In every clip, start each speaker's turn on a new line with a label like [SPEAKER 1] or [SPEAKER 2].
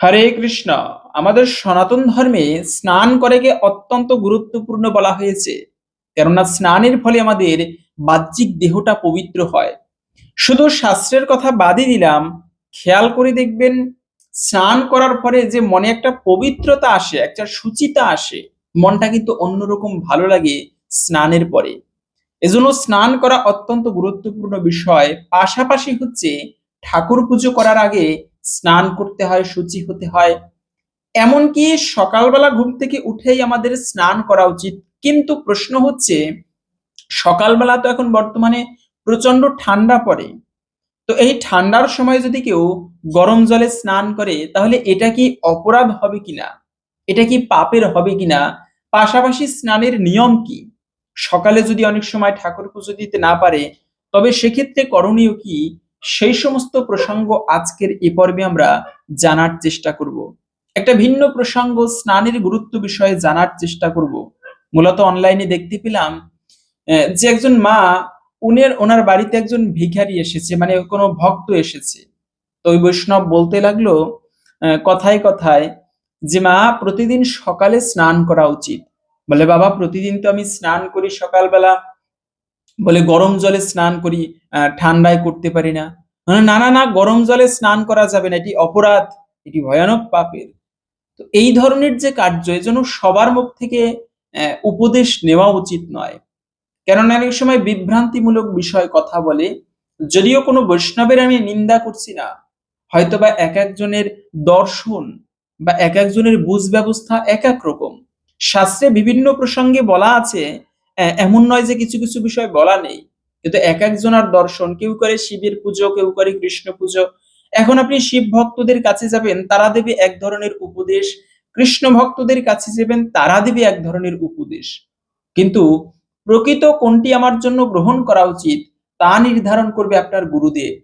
[SPEAKER 1] হরে কৃষ্ণ, আমাদের সনাতন ধর্মে স্নান করাকে অত্যন্ত গুরুত্বপূর্ণ বলা হয়েছে। কেননা স্নানের ফলে আমাদের বাহ্যিক দেহটা পবিত্র হয়। শুধু শাস্ত্রের কথা বাদই দিলাম, খেয়াল করে দেখবেন, স্নান করার পরে যে মনে একটা পবিত্রতা আসে, একটা সুচিতা আসে, মনটা কিন্তু অন্যরকম ভালো লাগে স্নানের পরে। এজন্য স্নান করা অত্যন্ত গুরুত্বপূর্ণ বিষয়। পাশাপাশি হচ্ছে ঠাকুর পুজো করার আগে স্নান করতে হয় শুচি হতে হয়। এমনকি সকালবেলা ঘুম থেকে উঠেই আমাদের স্নান করা উচিত। কিন্তু প্রশ্ন হচ্ছে, সকালবেলা তো এখন বর্তমানে প্রচণ্ড ঠান্ডা পড়ে। তো এই ঠান্ডার সময় যদি কেউ গরম জলে স্নান করে, তাহলে এটা কি অপরাধ হবে কিনা? এটা কি পাপের হবে কিনা? পাশাপাশি স্নানের নিয়ম কি? সকালে যদি অনেক সময় ঠাকুর পুজো দিতে না পারে, তবে সেক্ষেত্রে করণীয় কি? সেই সমস্ত প্রসঙ্গ আজকের এ পর্বে আমরা জানার চেষ্টা করব। একটা ভিন্ন প্রসঙ্গ স্নানের গুরুত্ব বিষয়ে জানার চেষ্টা করব। মূলত অনলাইনে দেখতে পেলাম যে একজন মা উনের, ওনার বাড়িতে একজন ভিখারি এসেছে মানে কোনো ভক্ত এসেছে। তো ওই বৈষ্ণব বলতে লাগল কথায় কথায় যে, মা, প্রতিদিন সকালে স্নান করা উচিত। বলে, বাবা, প্রতিদিন তো আমি স্নান করি সকালবেলা। বলে, গরম জলে স্নান করি ঠান্ডায় করতে পারি না। বলে, না না না গরম জলে স্নান করা যাবে না এটি অপরাধ এটি ভয়ানক পাপের। তো এই ধরনের যে কার্য এজন্য সবার মুখ থেকে উপদেশ নেওয়া উচিত নয়। কেননা অনেক সময় বিভ্রান্তিমূলক বিষয় কথা বলে যদিও কোনো বৈষ্ণবের আমি নিন্দা করছি না হয়তোবা এক একজনের দর্শন বা এক একজনের বুঝ ব্যবস্থা এক এক রকম। শাস্ত্রে বিভিন্ন প্রসঙ্গে বলা আছে এমন নয় যে কিছু কিছু বিষয় বলা নেই। কিন্তু এক একজনের দর্শন, কেউ করে শিবের পুজো, কেউ করে কৃষ্ণ পুজো। এখন আপনি শিব ভক্তদের কাছে যাবেন, তারা দেবে এক ধরনের উপদেশ। কৃষ্ণ ভক্তদের কাছে যাবেন, তারা দেবে এক ধরনের উপদেশ। কিন্তু প্রকৃত কোনটি আমার জন্য গ্রহণ করা উচিত, তা নির্ধারণ করবে আপনার গুরুদেব।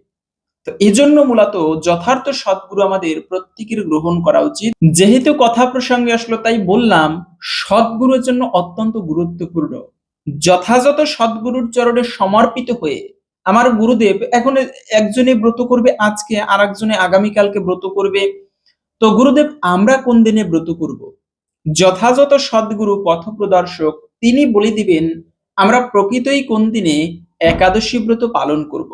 [SPEAKER 1] তো এজন্য মূলত যথার্থ সদ্গুরু আমাদের প্রত্যেকের গ্রহণ করা উচিত। যেহেতু কথা প্রসঙ্গে আসলো, তাই বললাম, সদ্গুরুর জন্য অত্যন্ত গুরুত্বপূর্ণ। যথাযথ সদ্গুরুর চরণে সমর্পিত হয়ে আমার গুরুদেব এখন একজনে ব্রত করবে, আজকে আর একজনে আগামীকালকে ব্রত করবে। তো গুরুদেব, আমরা কোন দিনে ব্রত করব? যথাযথ সদ্গুরু পথপ্রদর্শক, তিনি বলে দিবেন, আমরা প্রকৃতই কোন দিনে একাদশী ব্রত পালন করব।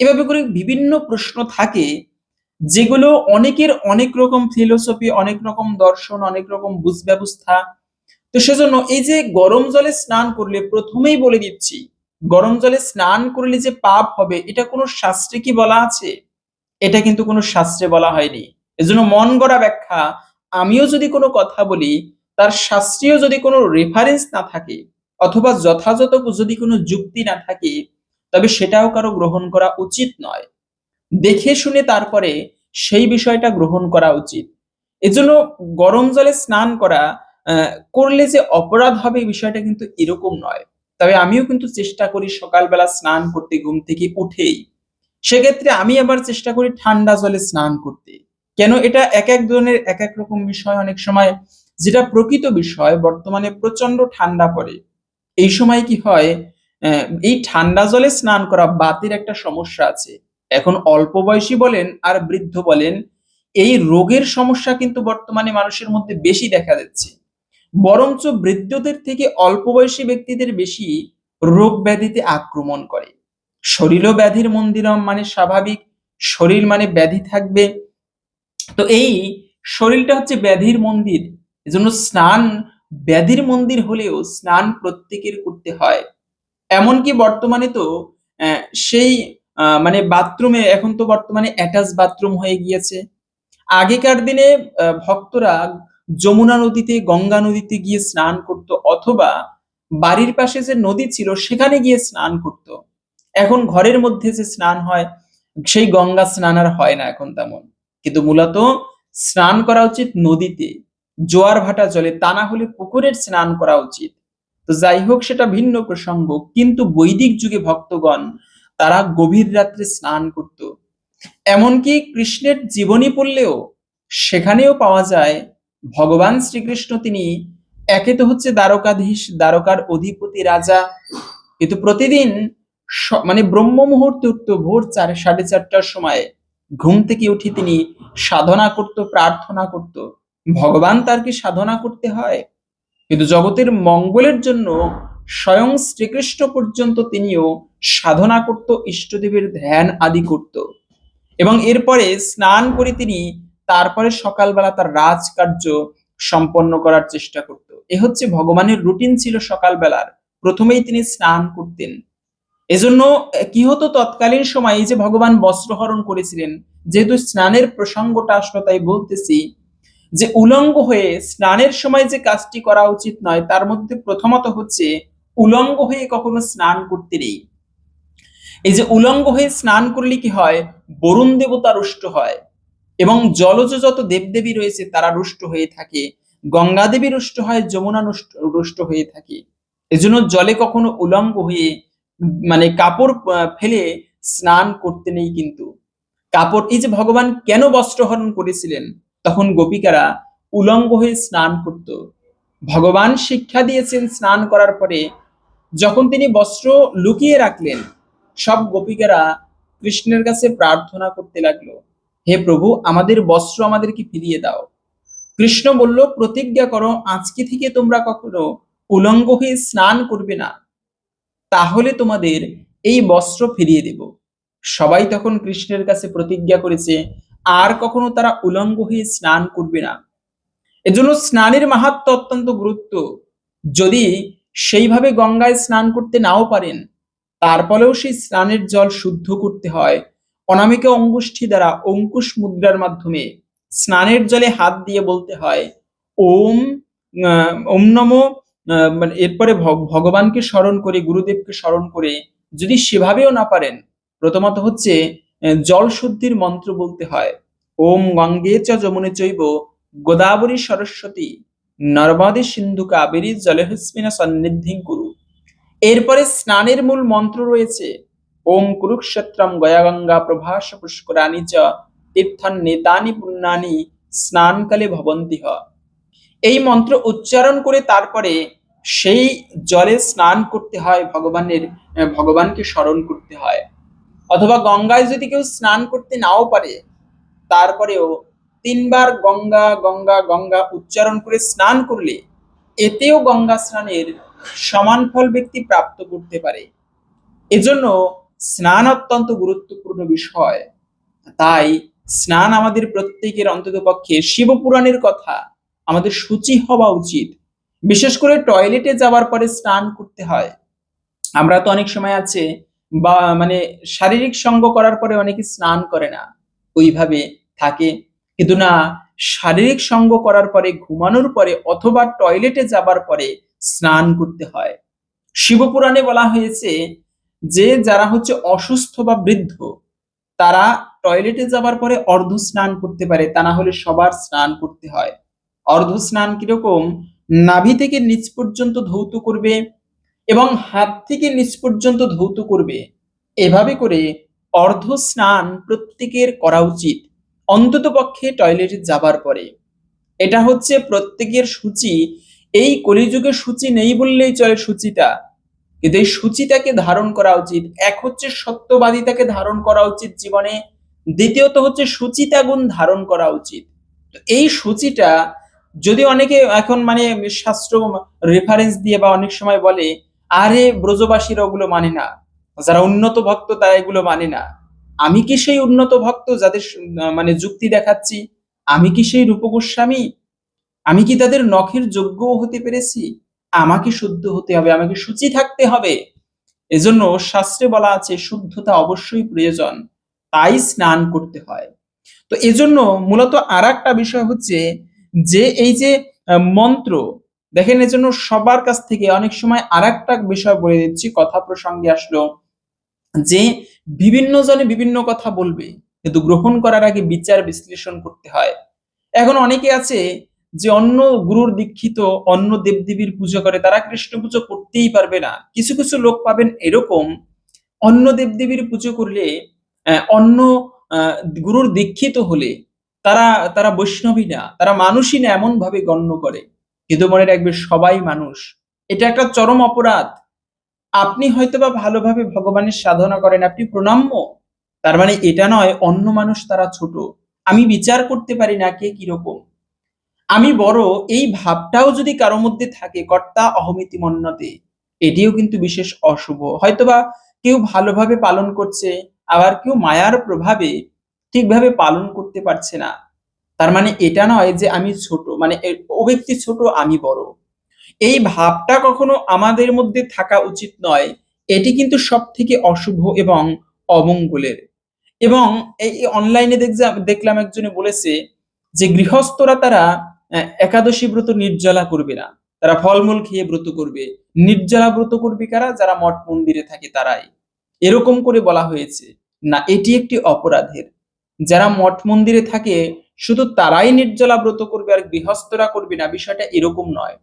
[SPEAKER 1] এভাবে করে বিভিন্ন প্রশ্ন থাকে, যেগুলো অনেকের অনেক রকম ফিলোসফি অনেক রকম দর্শন, অনেক রকম বুঝ ব্যবস্থা তো সেজন্য এই যে গরম জলে স্নান করলে প্রথমেই বলে দিচ্ছি, গরম জলে স্নান করলে যে পাপ হবে, এটা কোনো শাস্ত্রে কি বলা আছে? এটা কিন্তু কোনো শাস্ত্রে বলা হয়নি। এজন্য মন গড়া ব্যাখ্যা, আমিও যদি কোনো কথা বলি, তার শাস্ত্রীয় যদি কোনো রেফারেন্স না থাকে, অথবা যথাযথ যদি কোনো যুক্তি না থাকে, তবে সেটাও কারও গ্রহণ করা উচিত নয়। দেখে শুনে তারপরে সেই বিষয়টা গ্রহণ করা উচিত। এজন্য গরম জলে স্নান করা করলে যে অপরাধ হবে এই বিষয়টা কিন্তু এরকম নয়। তবে আমিও কিন্তু চেষ্টা করি সকালবেলা স্নান করতে, ঘুম থেকে উঠেই। সেক্ষেত্রে আমি আবার চেষ্টা করি ঠান্ডা জলে স্নান করতে। কেন এটা এক এক ধরনের, এক এক রকম বিষয় অনেক সময়, যেটা প্রকৃত বিষয়, বর্তমানে প্রচণ্ড ঠান্ডা পড়ে। এই সময় কি হয় এই ঠান্ডা জলে স্নান করা বাতের একটা সমস্যা আছে। এখন অল্প বয়সী বলেন আর বৃদ্ধ বলেন, এই রোগের সমস্যা কিন্তু বর্তমানে মানুষের মধ্যে বেশি দেখা যাচ্ছে বরঞ্চ বৃদ্ধদের থেকে অল্প বয়সী ব্যক্তিদের বেশি রোগ ব্যাধিতে আক্রমণ করে। শরীরও ব্যাধির মন্দিরম মানে স্বাভাবিক, শরীর মানে ব্যাধি থাকবে। তো এই শরীরটা হচ্ছে ব্যাধির মন্দির। এজন্য স্নান ব্যাধির মন্দির হলেও স্নান প্রত্যেকের করতে হয়। এমনকি বর্তমানে তো সেই মানে বাথরুমে এখন তো বর্তমানে অ্যাটাচ বাথরুম হয়ে গিয়েছে। আগেকার দিনে ভক্তরা যমুনা নদীতে, গঙ্গা নদীতে গিয়ে স্নান করত অথবা বাড়ির পাশে যে নদী ছিল, সেখানে গিয়ে স্নান করত। এখন ঘরের মধ্যে যে স্নান হয়, সেই গঙ্গা স্নান আর হয় না এখন তেমন। কিন্তু মূলত স্নান করা উচিত নদীতে, জোয়ার ভাটা জলে, তা না হলে পুকুরের স্নান করা উচিত। তো যাই হোক, সেটা ভিন্ন প্রসঙ্গ, কিন্তু বৈদিক যুগে ভক্তগণ, তারা গভীর রাত্রে স্নান করত। এমনকি কৃষ্ণের জীবনী পড়লেও, সেখানেও পাওয়া যায় ভগবান শ্রীকৃষ্ণ তিনি একে তো হচ্ছে দ্বারকাধীশ, দ্বারকার অধিপতি রাজা। কিন্তু প্রতিদিন মানে ব্রহ্ম মুহূর্তে উঠতো ভোর চার, সাড়ে চারটার সময়। ঘুম থেকে উঠে তিনি সাধনা করত, প্রার্থনা করত। ভগবান তার কি সাধনা করতে হয়? কিন্তু জগতের মঙ্গলের জন্য স্বয়ং শ্রীকৃষ্ণ পর্যন্ত তিনিও সাধনা করত, ইষ্টদেবের ধ্যান আদি করত। এবং এরপরে স্নান করে তিনি তারপরে সকালবেলা তার রাজকার্য সম্পন্ন করার চেষ্টা করত। এ হচ্ছে ভগবানের রুটিন ছিল সকালবেলার। প্রথমেই তিনি স্নান করতেন। এজন্য কি হতো তৎকালীন সময় এই যে ভগবান বস্ত্রহরণ করেছিলেন, যেহেতু স্নানের প্রসঙ্গটা আসলো তাই বলতেছি যে উলঙ্গ হয়ে স্নানের সময় যে কাজটি করা উচিত নয়, তার মধ্যে প্রথমত হচ্ছে উলঙ্গ হয়ে কখনো স্নান করতে নেই। এই যে উলঙ্গ হয়ে স্নান করলে কি হয়? বরুণ দেবতা রুষ্ট হয়। এবং জলজ যত দেবদেবী রয়েছে, তারা রুষ্ট হয়ে থাকে। গঙ্গা দেবী রুষ্ট হয়, যমুনা রুষ্ট হয়ে থাকে। এজন্য জলে কখনো উলঙ্গ হয়ে মানে কাপড় ফেলে স্নান করতে নেই কিন্তু। কাপড়, এই যে ভগবান কেন বস্ত্রহরণ করেছিলেন? তখন গোপিকারা উলঙ্গ হয়ে স্নান করত। ভগবান শিক্ষা দিয়েছেন স্নান করার পরে, যখন তিনি বস্ত্র লুকিয়ে রাখলেন, সব গোপিকারা কৃষ্ণের কাছে প্রার্থনা করতে লাগল। হে প্রভু, আমাদের বস্ত্র আমাদেরকে ফিরিয়ে দাও। কৃষ্ণ বলল, প্রতিজ্ঞা করো, আজকে থেকে তোমরা কখনো উলঙ্গ হয়ে স্নান করবে না। তাহলে তোমাদের এই বস্ত্র ফিরিয়ে দেব। সবাই তখন কৃষ্ণের কাছে প্রতিজ্ঞা করেছে, আর কখনো তারা উলঙ্গ হয়ে স্নান করবে না। এজন্য স্নানের মাহাত্ম অত্যন্ত গুরুত্ব। যদি সেইভাবে গঙ্গায় স্নান করতে নাও পারেন, তারপরেও সেই স্নানের জল শুদ্ধ করতে হয়। অনামিকা অঙ্গুষ্ঠী দ্বারা অঙ্কুশ মুদ্রার মাধ্যমে স্নানের জলে হাত দিয়ে বলতে হয়, ওম ওম নমো মানে এরপরে ভগ- ভগবানকে স্মরণ করে, গুরুদেবকে স্মরণ করে যদি সেভাবেও না পারেন, প্রথমত হচ্ছে জল শুদ্ধির মন্ত্র বলতে হয়, ওম গঙ্গে চ যমুনে চৈব, গোদাবরী সরস্বতী, নর্মদে সিন্ধু কাবেরী জলহস্মিনা সন্নিধিং কুরু। এরপরে স্নানের মূল মন্ত্র রয়েছে ওম কুরুক্ষেত্রম গয়াগঙ্গা প্রভাস পুষ্করাণী চ তীর্থান নেতানি পুণ্যানি স্নানকালে ভবন্তি হ। এই মন্ত্র উচ্চারণ করে তারপরে সেই জলে স্নান করতে হয় ভগবানের ভগবানকে স্মরণ করতে হয়। অথবা গঙ্গায় যদি কেউ স্নান করতে নাও পারে, তারপরেও তিনবার গঙ্গা গঙ্গা গঙ্গা উচ্চারণ করে স্নান করলে এতেও গঙ্গা স্নানের সমান ফল ব্যক্তি প্রাপ্ত করতে পারে। এজন্য স্নান অত্যন্ত গুরুত্বপূর্ণ বিষয়। তাই স্নান আমাদের প্রত্যেকের অন্তত পক্ষে শিবপুরাণের কথা আমাদের সূচি হওয়া উচিত। বিশেষ করে টয়লেটে যাওয়ার পরে স্নান করতে হয়। আমরা তো অনেক সময় আছে বা মানে শারীরিক সঙ্গ করার পরে অনেকে স্নান করে না। ওইভাবে থাকে। কিন্তু না, শারীরিক সঙ্গ করার পরে, ঘুমানোর পরে অথবা টয়লেটে যাবার পরে স্নান করতে হয়। শিবপুরাণে বলা হয়েছে যে যারা হচ্ছে অসুস্থ বা বৃদ্ধ, তারা টয়লেটে যাবার পরে অর্ধ স্নান করতে পারে, তা না হলে সবার স্নান করতে হয়। অর্ধ স্নান কীরকম? নাভি থেকে নিচ পর্যন্ত ধৌত করবে এবং হাত থেকে নিচ পর্যন্ত ধৌত করবে। এভাবে করে অর্ধ স্নান প্রত্যেকের করা উচিত অন্তত পক্ষে টয়লেটে যাবার পরে। এটা হচ্ছে প্রত্যেকের সূচি। এই কলিযুগে সূচি নেই বললেই চলে সূচিটা। কিন্তু এই সূচিটাকে ধারণ করা উচিত। এক হচ্ছে সত্যবাদিতাকে ধারণ করা উচিত জীবনে, দ্বিতীয়ত হচ্ছে সুচিতা গুণ ধারণ করা উচিত। তো এই সূচিটা যদি অনেকে এখন মানে শাস্ত্র রেফারেন্স দিয়ে বা অনেক সময় বলে, আরে ব্রজবাসীরা ওগুলো মানে না। যারা উন্নত ভক্ত তারা এগুলো মানে না। আমি কি সেই উন্নত ভক্ত যাদের মানে যুক্তি দেখাচ্ছি? আমি কি সেই রূপ গোস্বামী আমি কি তাদের নখের যোগ্যও হতে পেরেছি? আমাকে শুদ্ধ হতে হবে, আমাকে শুচি থাকতে হবে। এজন্য শাস্ত্রে বলা আছে, শুদ্ধতা অবশ্যই প্রয়োজন, তাই স্নান করতে হয়। তো এজন্য মূলত আর একটা বিষয় হচ্ছে যে, এই যে মন্ত্র, দেখেন এজন্য সবার কাছ থেকে অনেক সময় আর একটা বিষয় বলে দিচ্ছি, কথা প্রসঙ্গে আসলো যে, বিভিন্ন জনে বিভিন্ন কথা বলবে, কিন্তু গ্রহণ করার আগে বিচার বিশ্লেষণ করতে হয়। এখন অনেকে আছে যে অন্য গুরুর দীক্ষিত, অন্য দেবদেবীর পুজো করে, তারা কৃষ্ণ পুজো করতেই পারবে না। কিছু কিছু লোক পাবেন এরকম, অন্য দেবদেবীর পুজো করলে অন্য গুরুর দীক্ষিত হলে তারা তারা বৈষ্ণবী না, তারা মানুষই না এমন ভাবে গণ্য করে। কিন্তু মনে রাখবে, সবাই মানুষ। এটা একটা চরম অপরাধ। আপনি হয়তোবা ভালোভাবে ভগবানের সাধনা করেন, আপনি প্রণাম্য। তার মানে এটা নয়, অন্য মানুষ তারা ছোট। আমি বিচার করতে পারি না কে কীরকম। আমি বড়, এই ভাবটাও যদি কারও মধ্যে থাকে, কর্তা অহমিতি মন্যতে এটিও কিন্তু বিশেষ অশুভ। হয়তোবা কেউ ভালোভাবে পালন করছে, আবার কেউ মায়ার প্রভাবে ঠিকভাবে পালন করতে পারছে না। তার মানে এটা নয় যে আমি ছোট মানে ও ব্যক্তি ছোট, আমি বড়। এই ভাবটা কখনো আমাদের মধ্যে থাকা উচিত নয়, এটি কিন্তু সব থেকে অশুভ এবং অমঙ্গলের। এবং এই অনলাইনে দেখলাম একজনে বলেছে যে গৃহস্থরা তারা একাদশী ব্রত নির্জলা করবে না। তারা ফলমূল খেয়ে ব্রত করবে। নির্জলা ব্রত করবে কারা? যারা মঠ মন্দিরে থাকে তারাই। এরকম করে বলা হয়েছে। না, এটি একটি অপরাধের। যারা মঠ মন্দিরে থাকে, শুধু তারাই নির্জলা ব্রত করবে আর গৃহস্থরা করবে না। বিষয়টা এরকম নয়।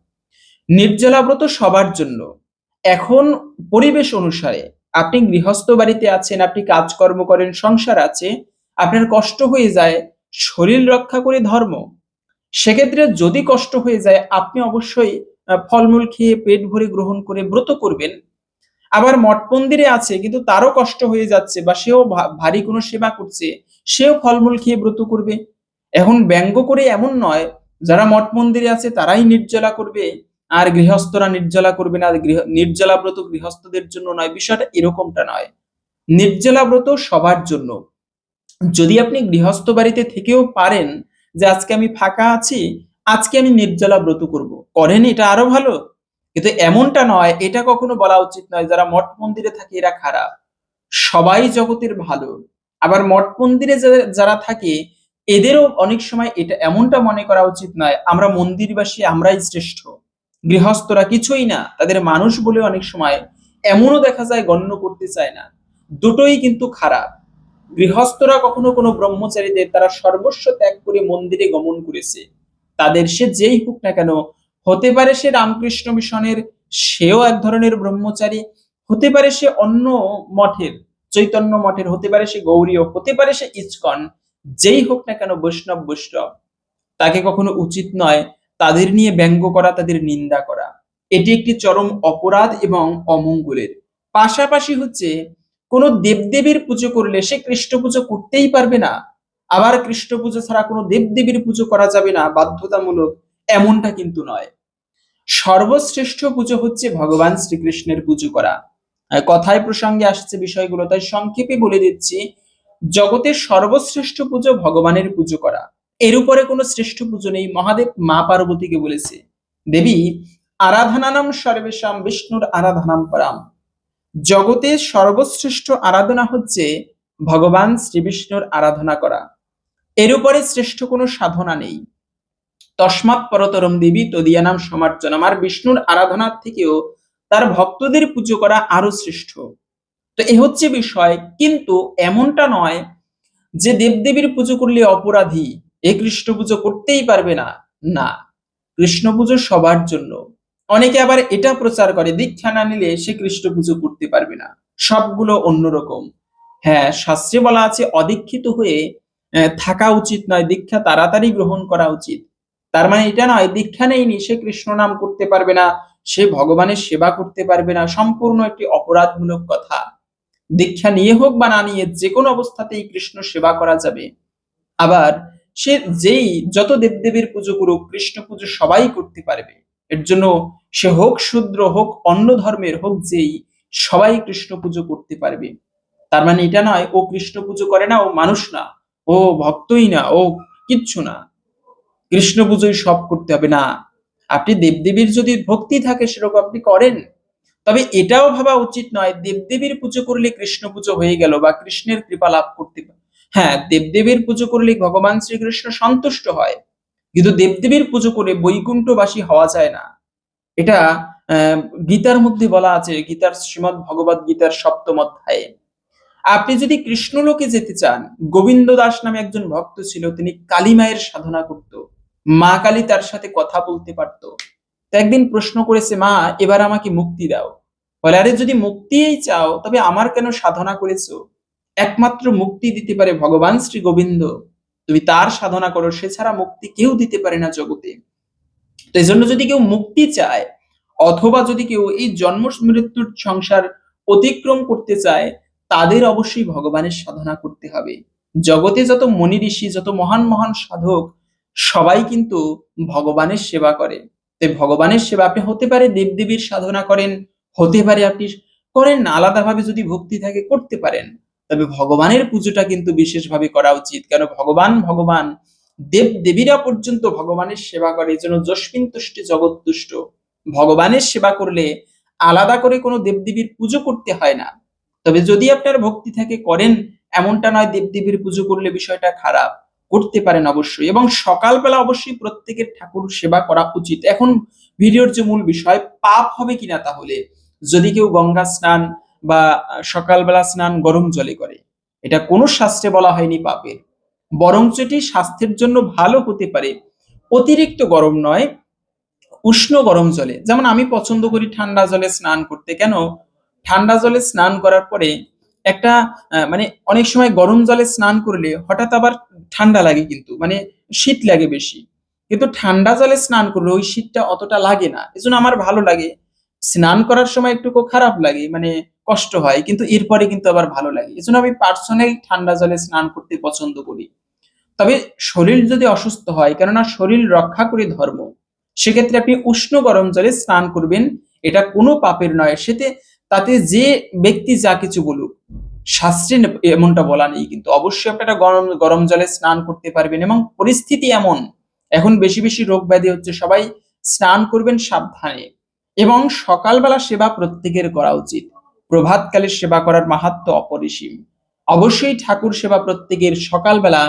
[SPEAKER 1] নির্জলা ব্রত সবার জন্য। এখন পরিবেশ অনুসারে আপনি গৃহস্থ বাড়িতে আছেন, আপনি কাজকর্ম করেন, সংসার আছে, আপনার কষ্ট হয়ে যায়, শরীর রক্ষা করে ধর্ম। সেক্ষেত্রে যদি কষ্ট হয়ে যায়, আপনি অবশ্যই ফলমূল খেয়ে পেট ভরে গ্রহণ করে ব্রত করবেন। আবার মঠ মন্দিরে আছে, কিন্তু তারও কষ্ট হয়ে যাচ্ছে বা সেও ভারী কোনো সেবা করছে, সেও ফলমূল খেয়ে ব্রত করবে। এখন ব্যঙ্গ করে এমন নয়, যারা মঠ মন্দিরে আছে তারাই নির্জলা করবে, আর গৃহস্থরা নির্জলা করবে না। নির্জলা ব্রত গৃহস্থদের জন্য নয়, বিষয়টা এরকমটা নয়। নির্জলা ব্রত সবার জন্য। যদি আপনি গৃহস্থ বাড়িতে থেকেও পারেন যে আজকে আমি ফাঁকা আছি, আজকে আমি নির্জলা ব্রত করব। করেন এটা আরও ভালো? কিন্তু এমনটা নয়, এটা কখনো বলা উচিত নয়, যারা মঠ মন্দিরে থাকে এরা খারাপ। সবাই জগতের ভালো। আবার মঠ মন্দিরে যারা থাকে, এদেরও অনেক সময় এটা এমনটা মনে করা উচিত নয়, আমরা মন্দিরবাসী আমরাই শ্রেষ্ঠ। গৃহস্থরা কিছুই না, তাদের মানুষ বলে অনেক সময় এমনও দেখা যায় গণ্য করতে চায় না। দুটোই কিন্তু খারাপ। গৃহস্থরা কখনো কোনো ব্রহ্মচারীদের তারা সর্বস্ব ত্যাগ করে মন্দিরে গমন করেছে। তাদের সে যেই হোক না কেন, হতে পারে সে রামকৃষ্ণ মিশনের সেও এক ধরনের ব্রহ্মচারী, হতে পারে সে অন্য মঠের, চৈতন্য মঠের, হতে পারে সে গৌরীয়, হতে পারে সে ইস্কন, যেই হোক না কেন বৈষ্ণব বৈষ্ণব। তাকে কখনো উচিত নয় তাদের নিয়ে ব্যঙ্গ করা, তাদের নিন্দা করা। এটি একটি চরম অপরাধ এবং অমঙ্গলের। পাশাপাশি হচ্ছে কোনো দেবদেবীর পুজো করলে সে কৃষ্ণ পুজো করতেই পারবে না। আবার কৃষ্ণ পুজো ছাড়া কোনো দেবদেবীর পুজো করা যাবে না, বাধ্যতামূলক এমনটা কিন্তু নয়। সর্বশ্রেষ্ঠ পুজো হচ্ছে ভগবান শ্রীকৃষ্ণের পুজো করা। কথায় প্রসঙ্গে আসছে বিষয়গুলো, তাই সংক্ষেপে বলে দিচ্ছি। জগতের সর্বশ্রেষ্ঠ পুজো ভগবানের পুজো করা। এর উপরে কোনো শ্রেষ্ঠ পুজো নেই, মহাদেব মা পার্বতীকে বলেছে। দেবী, আরাধনানাম সর্বেশাম, বিষ্ণুর আরাধনাম পরাম। জগতের সর্বশ্রেষ্ঠ আরাধনা হচ্ছে ভগবান শ্রীবিষ্ণুর আরাধনা করা। এর উপরে শ্রেষ্ঠ কোনো সাধনা নেই। তস্মাৎ পরতরম দেবী তদিয়ানাম সমার্জনাম আর বিষ্ণুর আরাধনার থেকেও তার ভক্তদের পুজো করা আরও শ্রেষ্ঠ। তো এ হচ্ছে বিষয়। কিন্তু এমনটা নয় যে দেবদেবীর পুজো করলে অপরাধী। এ কৃষ্ণ পুজো করতেই পারবে না। না, কৃষ্ণ পুজো সবার জন্য। অনেকে আবার এটা প্রচার করে, দীক্ষা না নিলে সে কৃষ্ণ পুজো করতে পারবে না। সবগুলো অন্যরকম। হ্যাঁ শাস্ত্রে বলা আছে, অদীক্ষিত হয়ে থাকা উচিত নয়, দীক্ষা তাড়াতাড়ি গ্রহণ করা উচিত। তার মানে এটা নয়, দীক্ষা নেয়নি, সে কৃষ্ণ নাম করতে পারবে না, সে ভগবানের সেবা করতে পারবে না, সম্পূর্ণ একটি অপরাধমূলক কথা। দীক্ষা নিয়ে হোক বা না নিয়ে, যে কোনো অবস্থাতেই কৃষ্ণ সেবা করা যাবে। আবার সে যেই, যত দেবদেবীর পুজো করুক, কৃষ্ণ পুজো সবাই করতে পারবে। এর জন্য সে হোক শূদ্র হোক অন্য ধর্মের হোক যেই, সবাই কৃষ্ণ পুজো করতে পারবে। তার মানে এটা নয়, ও কৃষ্ণ পুজো করে না, ও মানুষ না, ও ভক্তই না, ও কিচ্ছু না। কৃষ্ণ পুজোই সব করতে হবে না। আপনি দেবদেবীর যদি ভক্তি থাকে সেরকম আপনি করেন। তবে এটাও ভাবা উচিত নয়, দেবদেবীর পুজো করলে কৃষ্ণ পুজো হয়ে গেল বা কৃষ্ণের কৃপা লাভ করতে হ্যাঁ দেবদেবীর পুজো করলে ভগবান শ্রীকৃষ্ণ সন্তুষ্ট হয়। কিন্তু দেবদেবীর পুজো করে বৈকুণ্ঠবাসী হওয়া যায় না। এটা গীতার মধ্যে বলা আছে, গীতার শ্রীমদ ভগবত গীতার সপ্তম অধ্যায়ে। আপনি যদি কৃষ্ণলোকে যেতে চান, গোবিন্দ দাস নামে একজন ভক্ত ছিল, তিনি কালী মায়ের সাধনা করত। মা কালী তার সাথে কথা বলতে পারত। একদিন প্রশ্ন করেছে, মা, এবার আমাকে মুক্তি দাও। বলে, আরে, যদি মুক্তিই চাও, তবে আমার কেন সাধনা করেছ? একমাত্র মুক্তি দিতে পারে ভগবান শ্রী গোবিন্দ। তুমি তার সাধনা করো, সে ছাড়া মুক্তি কেউ দিতে পারে না জগতে। তো এই জন্য যদি কেউ মুক্তি চায়, অথবা যদি কেউ এই জন্ম মৃত্যুর সংসার অতিক্রম করতে চায়, তাদের অবশ্যই ভগবানের সাধনা করতে হবে। জগতে যত মনি ঋষি, যত মহান মহান সাধক, সবাই কিন্তু ভগবানের সেবা করে। তাই ভগবানের সেবা আপনি হতে পারে দেবদেবীর সাধনা করেন, হতে পারে আপনি করেন, আলাদাভাবে যদি ভক্তি থাকে, করতে পারেন। তবে ভগবানের পুজোটা কিন্তু বিশেষভাবে করা উচিত। কেন? ভগবান ভগবান দেব দেবীরা পর্যন্ত ভগবানের সেবা করে। এই জন্য যস্মিন তুষ্টি জগৎ তুষ্ট। ভগবানের সেবা করলে আলাদা করে কোনো দেবদেবীর পুজো করতে হয় না। তবে যদি আপনার ভক্তি থাকে, করেন। এমনটা নয় দেবদেবীর পুজো করলে বিষয়টা খারাপ। করতে পারেন অবশ্যই। এবং সকালবেলা অবশ্যই প্রত্যেকের ঠাকুর সেবা করা উচিত। এখন ভিডিওর যে মূল বিষয়, পাপ হবে কিনা তাহলে? যদি কেউ গঙ্গা স্নান বা সকালবেলা স্নান গরম জলে করে। এটা কোনো শাস্ত্রে বলা হয়নি পাপের। বরঞ্চ এটি স্বাস্থ্যের জন্য ভালো হতে পারে। অতিরিক্ত গরম নয়, উষ্ণ গরম জলে। যেমন আমি পছন্দ করি ঠান্ডা জলে স্নান করতে। কেন? ঠান্ডা জলে স্নান করার পরে একটা মানে অনেক সময় গরম জলে স্নান করলে হঠাৎ আবার ঠান্ডা লাগে কিন্তু মানে শীত লাগে বেশি। কিন্তু ঠান্ডা জলে স্নান করলে ওই শীতটা অতটা লাগে না। এজন্য আমার ভালো লাগে। স্নান করার সময় একটু খারাপ লাগে মানে কষ্ট হয়, কিন্তু এরপরে কিন্তু আবার ভালো লাগে। এজন্য আমি পার্সোনালি ঠান্ডা জলে স্নান করতে পছন্দ করি। তবে শরীর যদি অসুস্থ হয়, কেননা শরীর রক্ষা করে ধর্ম, সেক্ষেত্রে আপনি উষ্ণ গরম জলে স্নান করবেন। এটা কোনো পাপের নয়। সেতে, তাতে যে ব্যক্তি যা কিছু বলুক, শাস্ত্রে এমনটা বলা নেই। কিন্তু অবশ্যই আপনারা গরম গরম জলে স্নান করতে পারবেন এবং পরিস্থিতি এমন, এখন বেশি বেশি রোগ ব্যাধি হচ্ছে, সবাই স্নান করবেন সাবধানে। এবং সকালবেলা সেবা প্রত্যেকের করা উচিত। প্রভাতকালের সেবা করার মাহাত্ম অপরিসীম। অবশ্যই ঠাকুর সেবা প্রত্যেকের সকালবেলা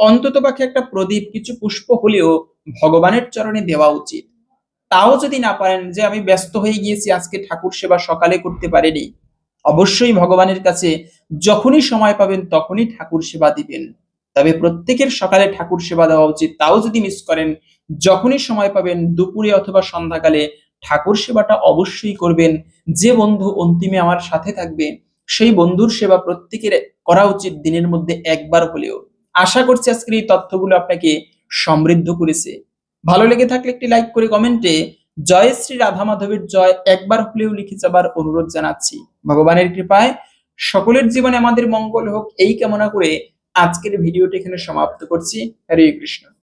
[SPEAKER 1] অন্ততপক্ষে একটা প্রদীপ, কিছু পুষ্প হলেও ভগবানের চরণে দেওয়া উচিত। তাও যদি না পারেন যে আমি ব্যস্ত হয়ে গিয়েছি, আজকে ঠাকুর সেবা সকালে করতে পারিনি, অবশ্যই ভগবানের কাছে যখনই সময় পাবেন তখনই ঠাকুর সেবা দিবেন। তবে প্রত্যেকের সকালে ঠাকুর সেবা দেওয়া উচিত, তাও যদি মিস করেন, যখনই সময় পাবেন, দুপুরে অথবা সন্ধ্যাকালে ঠাকুর সেবাটা অবশ্যই করবেন। যে বন্ধু অন্তিমে আমার সাথে থাকবে, সেই বন্ধুর সেবা প্রত্যেকের করা উচিত দিনের মধ্যে একবার হলেও। আশা করছি আজকের এই তথ্যগুলো আপনাকে সমৃদ্ধ করেছে। ভালো লেগে থাকলে একটি লাইক করে কমেন্টে জয় শ্রী রাধা মাধবের জয় একবার হলেও লিখে যাবার অনুরোধ জানাচ্ছি। ভগবানের কৃপায় সকলের জীবনে আমাদের মঙ্গল হোক, এই কামনা করে আজকের ভিডিওটি এখানে সমাপ্ত করছি। হরে কৃষ্ণ।